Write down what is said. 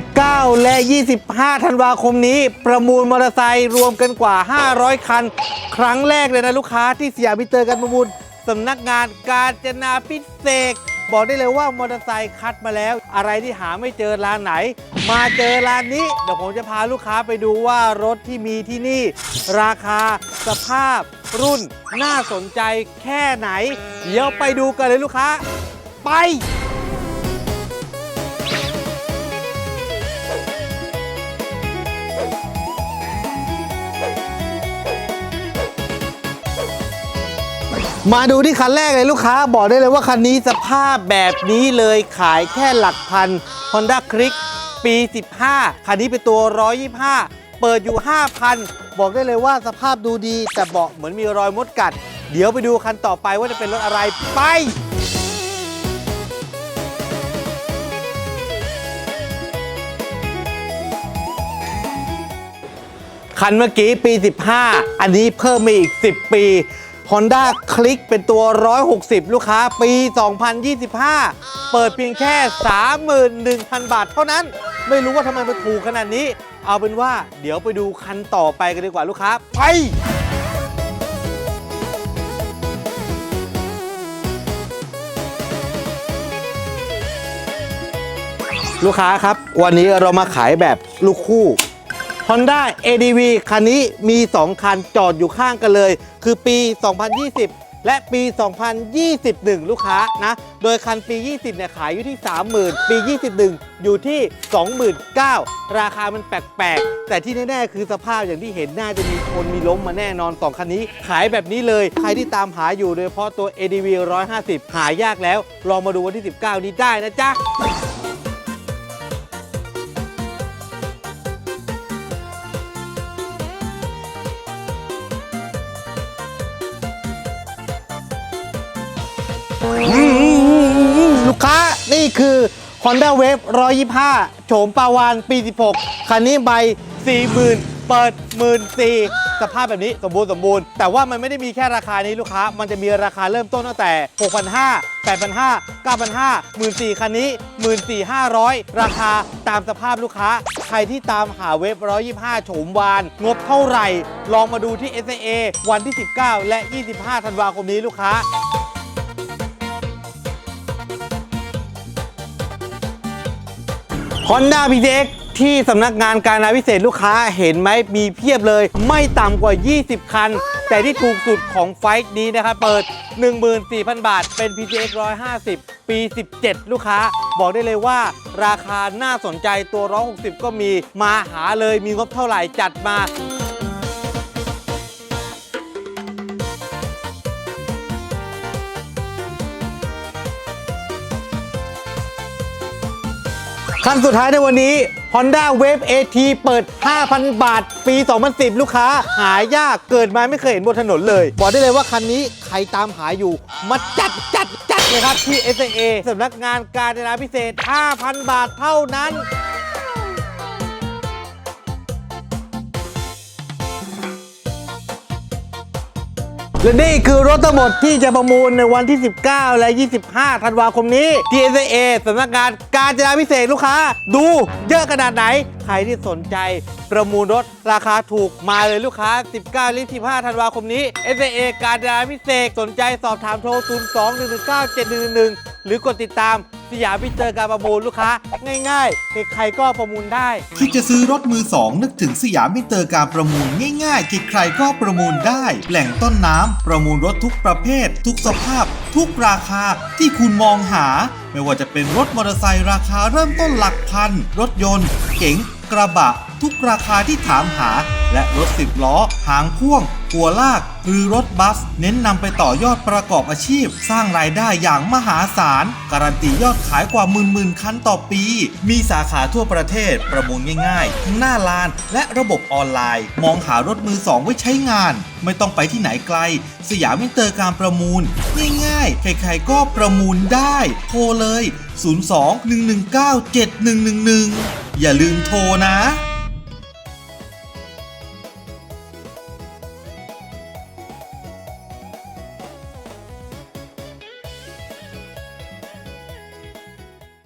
19 และ 25 ธันวาคมนี้ ประมูลมอเตอร์ไซค์รวมกันกว่า 500 คัน ครั้งแรกเลยนะลูกค้าที่สยามมิเตอร์การประมูลสำนักงานการจนาพิเศษกบอกได้เลยว่ามอเตอร์ไซค์คัดมาแล้ว อะไรที่หาไม่เจอร้านไหน มาเจอร้านนี้ เดี๋ยวผมจะพาลูกค้าไปดูว่ารถที่มีที่นี่ ราคาสภาพ รุ่น น่าสนใจแค่ไหน เดี๋ยวไปดูกันเลยลูกค้า ไป มาดูที่คันแรกเลยลูกค้า บอกได้เลยว่าคันนี้สภาพแบบนี้เลยขายแค่หลักพัน Honda Click ปี 15 คันนี้เป็นตัว 125 เปิดอยู่ 5,000 บอกได้เลยว่าสภาพดูดี แต่เบาะเหมือนมีรอยมดกัด เดี๋ยวไปดูคันต่อไปว่าจะเป็นรถอะไรไปคันเมื่อกี้ปี 15 อันนี้เพิ่มมาอีก 10 ปี Honda Click เป็นตัว 160 ลูกค้าปี 2025 เปิดเพียงแค่ 31,000 บาท เท่านั้น ไม่รู้ว่าทำไมมันถูกขนาดนี้ เอาเป็นว่าเดี๋ยวไปดูคันต่อไปกันดีกว่าลูกค้า ไปลูกค้าครับ วันนี้เรามาขายแบบลูกคู่ Honda ADV คันนี้มี 2 คันจอดอยู่ข้างกันเลย คือปี 2020 และปี 2021 ลูกค้านะ โดยคันปี 20 เนี่ยขายอยู่ที่ 30,000 ปี 21 อยู่ที่ 29,000 ราคามันแปลกๆ แต่ที่แน่ๆ คือสภาพอย่างที่เห็นน่าจะมีชนมีล้มมาแน่นอน 2 คันนี้ขายแบบนี้เลย ใครที่ตามหาอยู่โดยเฉพาะตัว ADV 150 หายากแล้ว ลองมาดูวันที่ 19 นี้ได้นะจ๊ะ ลูกค้านี่คือ Honda Wave 125 โฉมปาวานปี 16 คันนี้ใบ 40,000 เปิด 14,000สภาพแบบนี้สมบูรณ์สมบูรณ์ แต่ว่ามันไม่ได้มีแค่ราคานี้ลูกค้า มันจะมีราคาเริ่มต้นตั้งแต่ 6,500 8,500 9,500 14,000 คันนี้ 14,500 ราคาตามสภาพลูกค้า ใครที่ตามหาเว็บ 125 โฉมวาน งบเท่าไหร่ ลองมาดูที่ SAA วันที่ 19 และ 25 ธันวาคมนี้ลูกค้า Honda PTX ที่สำนักงานการนาพิเศษลูกค้าเห็นไหมมีเพียบเลย ไม่ต่ำกว่า 20 คัน แต่ที่ถูกสุดของไฟท์นี้นะครับ เปิด 14,000 บาท เป็น PTX 150 ปี 17 ลูกค้า บอกได้เลยว่า ราคาน่าสนใจตัว 160 ก็มีมาหาเลยมีงบเท่าไหร่จัดมา คันสุดท้ายในวันนี้ Honda Wave AT เปิด 5,000 บาท ปี 2010 ลูกค้า หายากเกิดมาไม่เคยเห็นบนถนนเลย บอกได้เลยว่าคันนี้ใครตามหาอยู่ มาจัดจัดจัดเลยครับที่ SAA สำนักงานการจนาพิเศษ 5,000 บาทเท่านั้น และนี่คือรถทั้งหมดที่จะประมูลในวันที่ 19 และ 25 ธันวาคมนี้ที่ SAA สำนักงานการจนาพิเศษลูกค้า ดูเยอะขนาดไหน ใครที่สนใจประมูลรถราคาถูกมาเลยลูกค้า 19หรือ15 ธันวาคมนี้ SAA การจนาพิเศษสนใจสอบถามโทร 02 119 7111 หรือกดติดตาม สยามพิเจอการประมูลลูกค้า ง่ายๆ ใครๆก็ประมูลได้ คิดจะซื้อรถมือสองนึกถึงสยามมิเตอร์การประมูลง่ายๆใครๆก็ประมูลได้ แหล่งต้นน้ำประมูลรถทุกประเภท ทุกสภาพ ทุกราคาที่คุณมองหา ไม่ว่าจะเป็นรถมอเตอร์ไซค์ราคาเริ่มต้นหลักพัน รถยนต์ เก๋งกระบะ ทุกราคาที่ถามหา และรถสิบล้อ หางพ่วง หัวลาก หรือรถบัส เน้นนำไปต่อยอดประกอบอาชีพ สร้างรายได้อย่างมหาศาล การันตียอดขายกว่าหมื่นหมื่นคันต่อปี มีสาขาทั่วประเทศประมูลง่ายๆ ทั้งหน้าลาน และระบบออนไลน์ มองหารถมือสองไว้ใช้งาน ไม่ต้องไปที่ไหนไกล สยามมิเตอร์การประมูล ง่ายๆ ใครๆก็ประมูลได้โทรเลย 02 119 7111 อย่าลืมโทรนะ